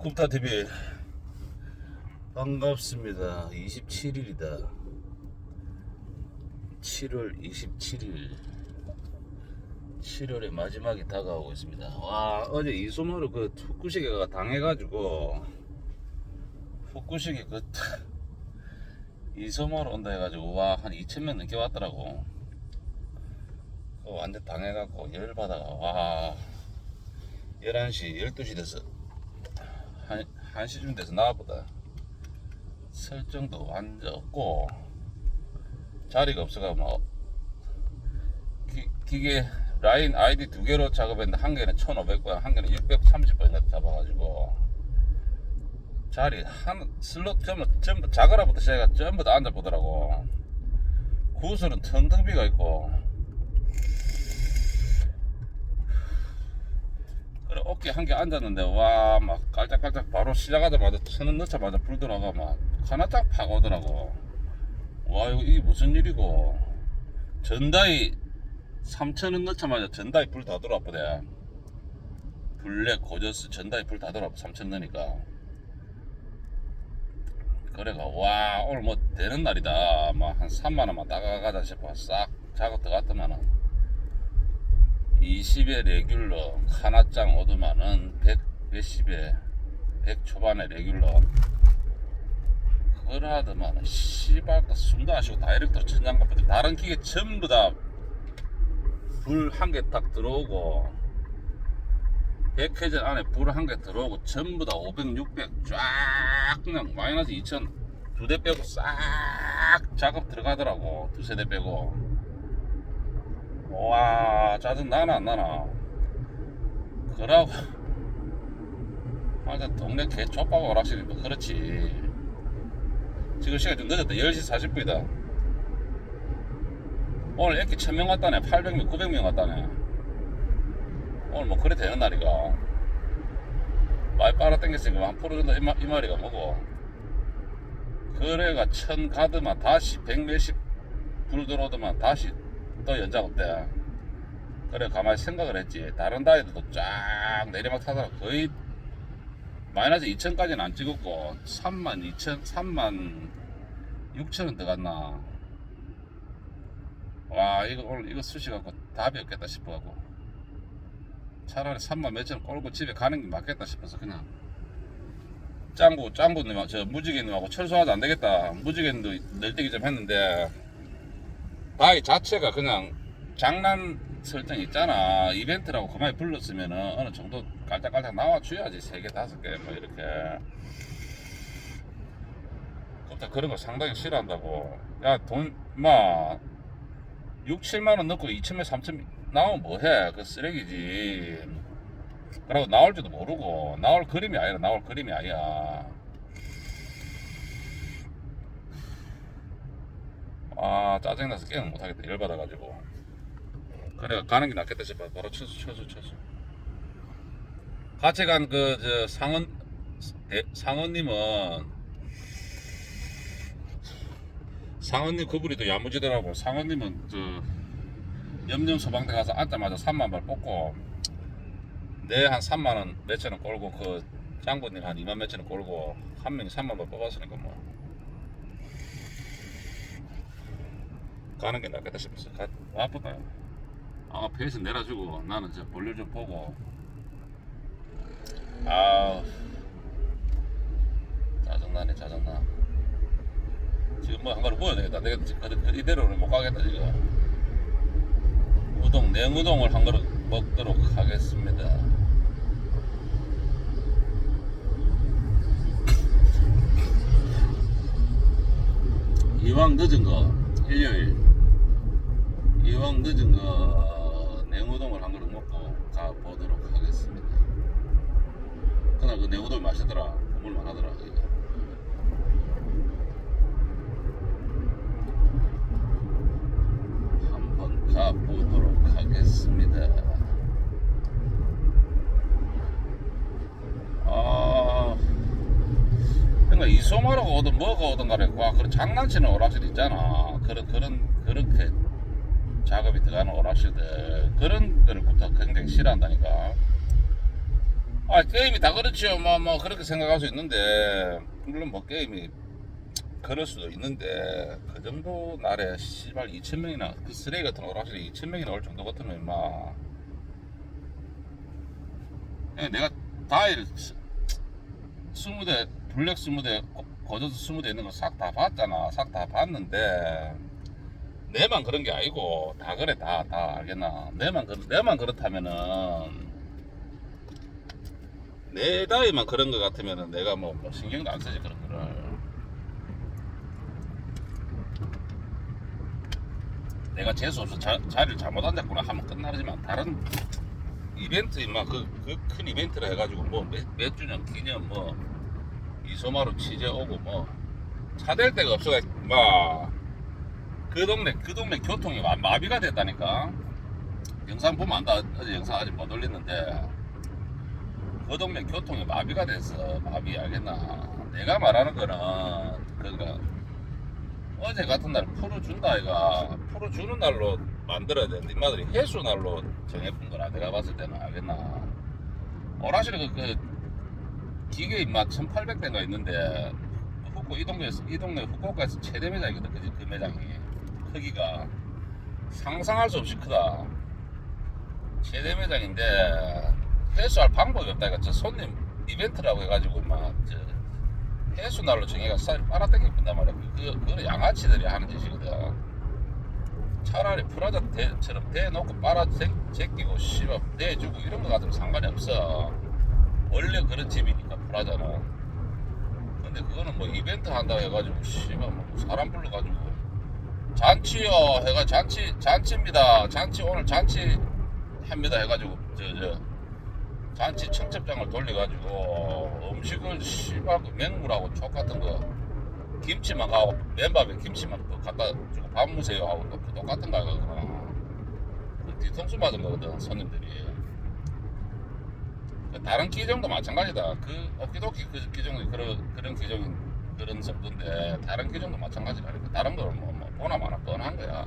굽타TV. 반갑습니다. 27일이다. 7월 27일. 7월의 마지막이 다가오고 있습니다. 와 어제 이소마루 그 후쿠시게가 당해가지고 후쿠시게 그 이소마루 온다 해가지고 와 한 2천명 넘게 왔더라고. 완전 당해갖고 열받아가. 와 11시 12시 돼서 한, 1시쯤 돼서 나와보다 설정도 완전 없고 자리가 없어가 뭐 기, 기계 라인 아이디 두 개로 작업했는데 한 개는 1500번 한 개는 630번 잡아가지고 자리 한 슬롯 전부 전부 자거라부터 시작해 전부 다 앉아보더라고. 구슬은 텅텅 비가 있고 그래 어깨 한 개 앉았는데 와 막 깔짝깔짝 바로 시작하자마자 천원 넣자마자 불 들어가 막 하나짝 파고더라고. 와 이거 이게 무슨 일이고. 전다이 3천원 넣자마자 전다이 불 다 들어와보대. 블랙 고저스 전다이 불 다 들어와 3천 넣으니까. 그래가 와 오늘 뭐 되는 날이다. 막 한 3만원만 따가가자 싶어 싹 작업 들어갔더만은 20에 레귤러 하나짱 오드만은 100 몇십에 100 초반에 레귤러. 그러하더만은 씨발 그 숨도 안 쉬고 다이렉트로 천장갑 붙여 다른 기계 전부 다 불 한 개 딱 들어오고 100회전 안에 불 한 개 들어오고 전부 다 500, 600 쫙 그냥 마이너스 2000 두 대 빼고 싹 작업 들어가더라고. 두세 대 빼고 와 짜증 나나 안 나나? 그러고. 완전 동네 개 족밥 오락실이 뭐 그렇지. 지금 시간 좀 늦었다. 10시 40분이다. 오늘 이렇게 1000명 왔다네. 800명 900명 왔다네. 오늘 뭐 그래 되는 날이가? 많이 빨아당겼으니까 한 프로 정도 이, 마- 이 마리가 뭐고? 그래가 천 가드만 다시 백 몇십 불 들어오더만 다시 또 연장 없대 그래 가만히 생각을 했지. 다른 다이들도 쫙 내리막 타다가 거의 마이너스 2천까지는 안 찍었고 3만 2천 3만 6천원 들어갔나? 와 이거 오늘 이거 수시 갖고 답이 없겠다 싶어 갖고. 차라리 3만 몇천 꼴고 집에 가는 게 맞겠다 싶어서 그냥. 짱구 짱구님하고 저 무지개님하고 철수하도 안 되겠다. 무지개님도 널뛰기 좀 했는데 바이 자체가 그냥 장난 설정 있잖아. 이벤트라고 그만에 불렀으면은 어느 정도 깔짝깔짝 나와줘야지 세 개 다섯 개뭐 이렇게. 그때 그런 거 상당히 싫어한다고. 야돈막 6, 7만 원 넣고 2천에 3천 나오면 뭐해? 그 쓰레기지. 그리고 나올 줄도 모르고. 나올 그림이 아니라 나올 그림이 아니야 아 짜증나서 게임 못하겠다. 열받아가지고. 그래 가는 게 낫겠다 싶어. 바로 쳐수 쳐수 쳐수. 같이 간 그 저 상원 대- 상원님은 상원님 그분이 또 야무지더라고. 상원님은 저 염염 소방대 가서 앉자마자 3만 발 뽑고 내 한 3만 원 몇천 원 꼴고 그 장군님 한 2만 몇천 원 꼴고 한 명이 3만 발 뽑았으니까 뭐 가는 게 낫겠다 싶어서 가, 바쁘다 아 배에서 내려주고 나는 저 볼일 좀 보고. 아 짜증나네 짜증나. 지금 뭐 한 가루 부어야 되겠다. 내가 지금 이대로는 못 가겠다 지금. 우동 냉우동을 한 그릇 먹도록 하겠습니다. 이왕 늦은 거 일요일 이왕 늦은 거 냉우동을 한 그릇 먹고 가보도록 하겠습니다. 그날 그 냉우동 맛있더라. 국물만 하더라. 한번 가보도록 하겠습니다. 아 그러니까 이소마라고 오든 뭐가 오든 간에 와 그런 장난치는 오락실 있잖아. 그런 그런 그렇게 작업이 들어가는 오락실들 그런 거를 부터 굉장히 싫어한다니까. 아 게임이 다 그렇지요. 뭐, 뭐 그렇게 생각할 수 있는데. 물론 뭐 게임이 그럴 수도 있는데 그 정도 날에 씨발 2천 명이나 그 쓰레기 같은 거 확실히 2천 명이나 올 정도 같으면 임마. 그냥 내가 다일 스무 대 블랙 스무 대 거저스 스무 대 있는 거 싹 다 봤잖아. 싹 다 봤는데 내만 그런 게 아니고 다 그래 다다 알겠나? 내만 그 내만 그렇다면은 내 나이만 그런 거 같으면은 내가 뭐, 뭐 신경도 안 쓰지 그런 거를. 내가 재수 없어 자, 자리를 잘못 앉았구나 하면 끝나지만 다른 이벤트 임마 그그 큰 이벤트라 해가지고 뭐몇 몇 주년 기념 뭐 이소마루 취재 오고 뭐 차댈 데가 없어가 막 그 동네 그 동네 교통이 마, 마비가 됐다니까. 영상 보면 안다 어제 영상 아직 못 올렸는데. 그 동네 교통이 마비가 됐어 마비 알겠나? 내가 말하는 거는 그니까 어제 같은 날 풀어준다 아이가. 풀어주는 날로 만들어야 되는데 이마들이 해수 날로 정해본 거라 내가 봤을 때는 알겠나? 오라시를 그, 그 기계 입맛 1800대가 있는데 후쿠 이 동네에서 이 동네 후쿠오카에서 최대 매장이거든 그, 그 매장이 크기가 상상할 수 없이 크다. 최대 매장인데 해수할 방법이 없다 저 손님 이벤트라고 해가지고 막저 해수 날로 정해가 쌀 빨아당겨 본단 말이야. 그, 그, 그거는 양아치들이 하는 짓이거든. 차라리 프라자처럼 대놓고 빨아 제- 제끼고 씨발 대주고 이런 거 같으면 상관이 없어. 원래 그런 집이니까 프라자는. 근데 그거는 뭐 이벤트 한다고 해가지고 씨발 뭐 사람 불러가지고 잔치요 해가 잔치 잔치입니다. 잔치 오늘 잔치 합니다 해가지고 저저 잔치 청첩장을 돌려가지고 음식을 씨발 그 맹물하고 족 같은 거 김치만 가고 맨밥에 김치만 또 갖다 주고 밥 무세요 하고 또 똑같은 거 하거든 그 뒤통수 맞은 거거든 손님들이. 그 다른 기종도 마찬가지다. 그 어기도기 그 기종이 그런 그런 기종인 그런 정도인데 다른 기종도 마찬가지라니까 다른 거는 뭐, 뭐 보나 마나 뻔한 거야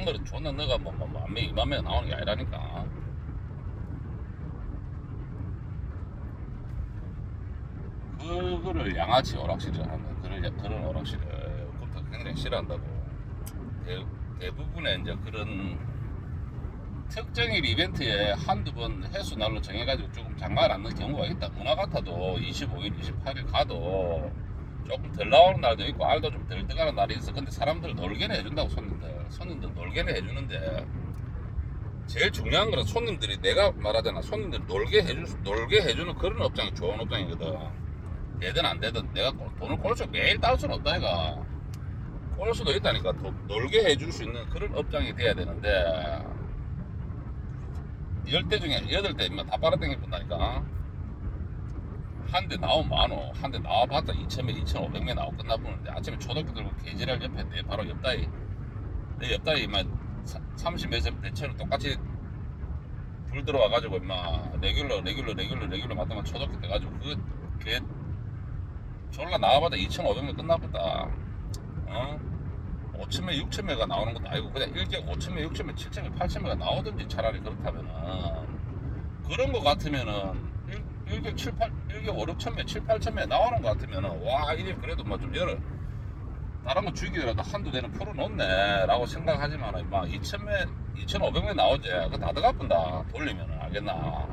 다른 거는 존나 너가 뭐뭐 만명 이만 명 나오는 게 아니라니까 그거를 양아치 오락실이라 하는. 그런, 그런 오락실을 그것도 굉장히 싫어한다고. 대, 대부분의 이제 그런 특정일 이벤트에 한두 번 해수 날로 정해가지고 조금 장관 않는 경우가 있다. 문화 같아도 25일, 28일 가도 조금 덜 나오는 날도 있고 알도 좀 덜 들어가는 날이 있어. 근데 사람들 놀게는 해준다고 손님들. 손님들 놀게는 해주는데 제일 중요한 거는 손님들이 내가 말하잖아. 손님들 놀게 수- 놀게 해주는 그런 업장이 좋은 업장이거든. 되든 안 되든 내가 꼴- 돈을 꼴수 매일 따을 수는 없다 이가 꼴 수도 있다니까 도- 놀게 해줄 수 있는 그런 업장이 돼야 되는데 열대 중에 여덟 대 인마 다 빨아당겨 본다니까 한 대 나오면 많어 한대 나와봤자 2천명 2,500명 나오고 끝나보는데 아침에 초등학교 들고 개지랄 옆에 내 바로 옆다이 내 옆다이 인마 30몇 대처럼 똑같이 불 들어와가지고 인마 레귤러 레귤러 레귤러 레귤러 맞다만 초등학교 돼가지고 그개 졸라 나와봐도 2,500명 끝나보다 어? 5,000명, 6,000명가 나오는 것도 아니고 그냥 1개 5,000명, 6,000명, 7,000명, 8,000명가 나오든지 차라리 그렇다면은 그런 거 같으면은 1, 개 7, 8, 1개 5, 6,000명, 7, 8,000명 나오는 거 같으면은 와 이게 그래도 뭐 좀 열어. 다른 거 죽이더라도 한두 대는 풀어놓네 라고 생각하지만 막 2,000명, 2,500명 나오지. 그거 다 들어가본다 돌리면은. 알겠나?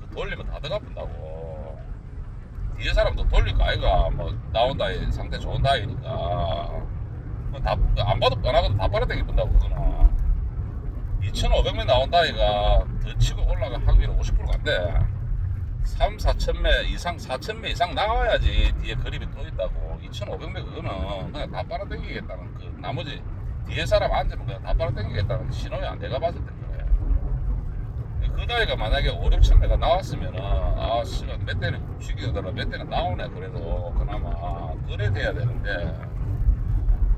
그 돌리면 다 들어가본다고. 뒤에 사람도 돌릴 거 아이가. 뭐 나온다 이 상태 좋은 다이니까. 다안 봐도 뻔하거든 다 빨아당기 본다고 그거는. 2,500명 나온 다이가 더 치고 올라가 확률 50% 간대 3, 4천 매 이상 4천 매 이상 나와야지 뒤에 그림이 또 있다고. 2,500매 그거는 그냥 다 빨아당기겠다는 그 나머지 뒤에 사람 앉으면 그냥 다 빨아당기겠다는 신호야. 내가 봤을 때 그래 그 나이가 만약에 5, 6천 매가 나왔으면은 아 씨발 몇 대는 죽이더라 몇 대는 나오네 그래도. 그나마 그래 돼야 되는데.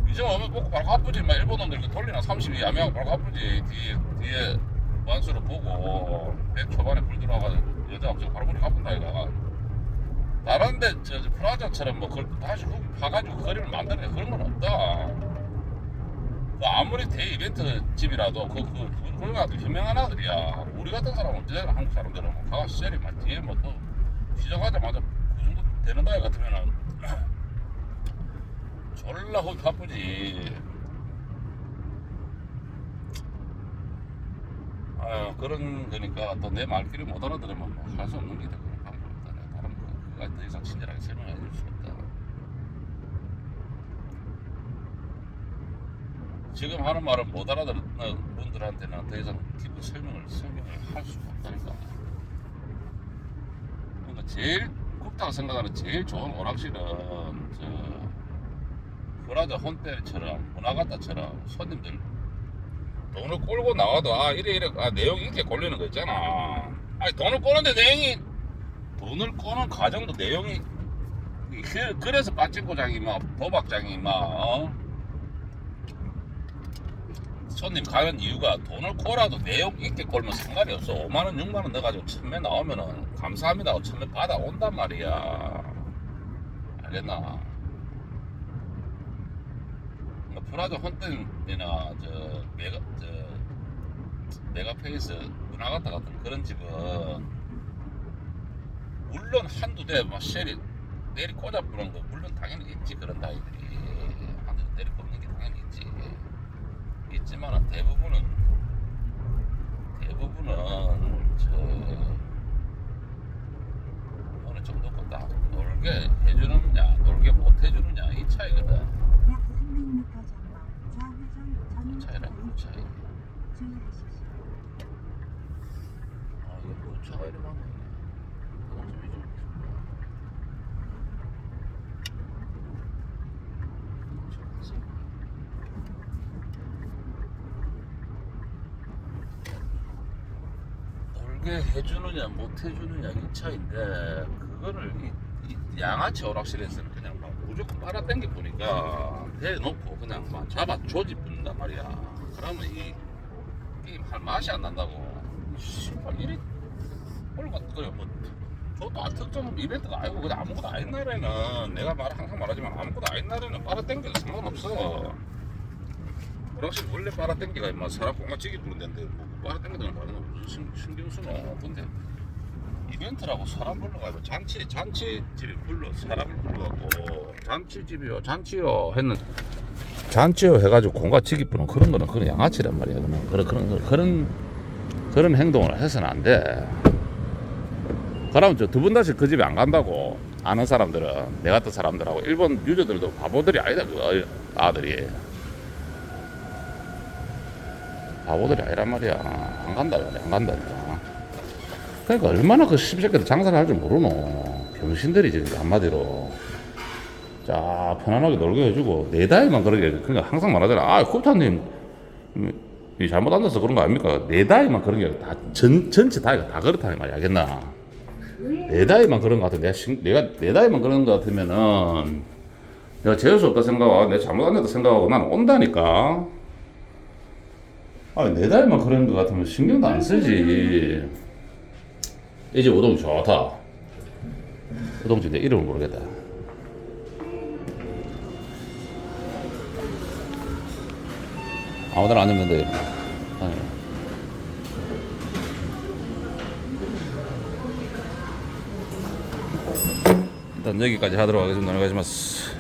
이제 오면 보고 바로 가쁘지. 막 일본 놈들 그 돌리나 32 야매하고 바로 가쁘지. 뒤에 뒤에 완수를 보고 100 초반에 불 들어와가지고 여자 없어 바로 그리 가쁜다 이가. 다른 데 저, 저 프라자처럼 뭐 그걸 다시 훅 파가지고 거리를 만드는 그런 건 없다. 그 아무리 대 이벤트 집이라도 그, 그, 그, 그런 거 유명한 아들이야. 우리 같은 사람은 어째 한국 사람들은 뭐 가가 셀이 막 뒤에 뭐 또 시작하자마자 그 정도 되는 다이 같으면은 졸라 호흡 바쁘지 아 그런 거니까 또 내 말귀를 못 알아들으면 뭐할수 없는 게 되고 방법이 없다 내가 다른 거 그거 더 이상 친절하게 설명해 줄 수 없다 지금 하는 말을 못 알아듣는 분들한테는 더 이상 깊은 설명을 설명을 할 수가 없다니까. 그러니까 제일 굽다고 생각하는 제일 좋은 오락실은 저 프라자 혼텔처럼 문화가다처럼 손님들 돈을 꼴고 나와도 아 이래 이래 아 내용이 이렇게 꼴리는 거 있잖아. 아니 돈을 꼬는데 내용이 돈을 꼬는 과정도 내용이 그- 그래서 빠진고장이 막 도박장이 막 어? 손님 가는 이유가 돈을 꼴아도 내용 있게 꼴면 상관이 없어 5만원 6만원 넣어가지고 천매 나오면은 감사합니다 하고 천매 받아온단 말이야 알겠나 그러니까 프라자 혼텔이나 저 메가 저 메가페이스 문화가타 같은 그런 집은 물론 한두 대막 쉘이 내리 꽂아 부는 거 물론 당연히 있지 그런 다이들이. 한두 대 내리 꽂는 게 당연히 있지. 있지만 대부분은 대부분은 저 어느 정도 거다 놀게 해주느냐 놀게 못 해주느냐 이 차이거든 약 300m 전방 좌회전 그 차이라 그 차이. 아 이거 뭐 차가 이리 많네 그건 좀 잊어버렸어. 놀게 해주느냐 못 해주느냐 이 차인데 그거를 이, 이 양아치 오락실에서는 그냥 막 무조건 빨아당겨 보니까 대놓고 그냥 막 잡아 조집는단 말이야. 그러면 이 게임 할 맛이 안 난다고. 씨발 이리 꼴가 그래 뭐 저도 아, 특정 이벤트가 아니고 그냥 아무것도 아닌 날에는. 내가 말 항상 말하지만 아무것도 아닌 날에는. 빨아당겨도 상관없어. 오락실 원래 빨아당기가 임마 사람 꽁마치기 부른 데인데 뭐 빨아당기는 말은 무슨 신- 신경 쓰노. 근데 이벤트라고 사람 불러가지고 잔치 잔치집에 불러 사람을 불러갖고 잔치집이요 잔치요 했는 잔치요 해가지고 공가치기 부는 그런 거는 그런 양아치란 말이야 그런 그런 그런 그런 그런 행동을 해서는 안 돼. 그러면 저두분 다시 그 집에 안 간다고 아는 사람들은 내 같은 사람들하고 일본 유저들도 바보들이 아니다 그 어- 아들이. 바보들이 아니란 말이야. 안 간다 그래 안 간다니까 그러니까 얼마나 그 십새끼들 장사를 할 줄 모르노. 병신들이지 그러니까 한마디로 자 편안하게 놀게 해주고 내 다이만 그러게 그러니까 항상 말하잖아. 아 굽타님 이 잘못 앉아서 그런 거 아닙니까? 내 다이만 그런 게 다 전 전체 다이가 다 그렇다는 말이야. 알겠나? 내 다이만 그런 거 같아. 내가 신- 내가 내 다이만 그런 거 같으면은 내가 재수 없다 생각하고 내가 잘못 앉았다 생각하고 나는 온다니까. 아내 다이만 그런 거 같으면 신경도 안 쓰지. 이제 우동 좋다. 우동집 내 이름을 모르겠다 아무 데나 앉으면 돼 아니. 일단 여기까지 하도록 하겠습니다. 오네가시마스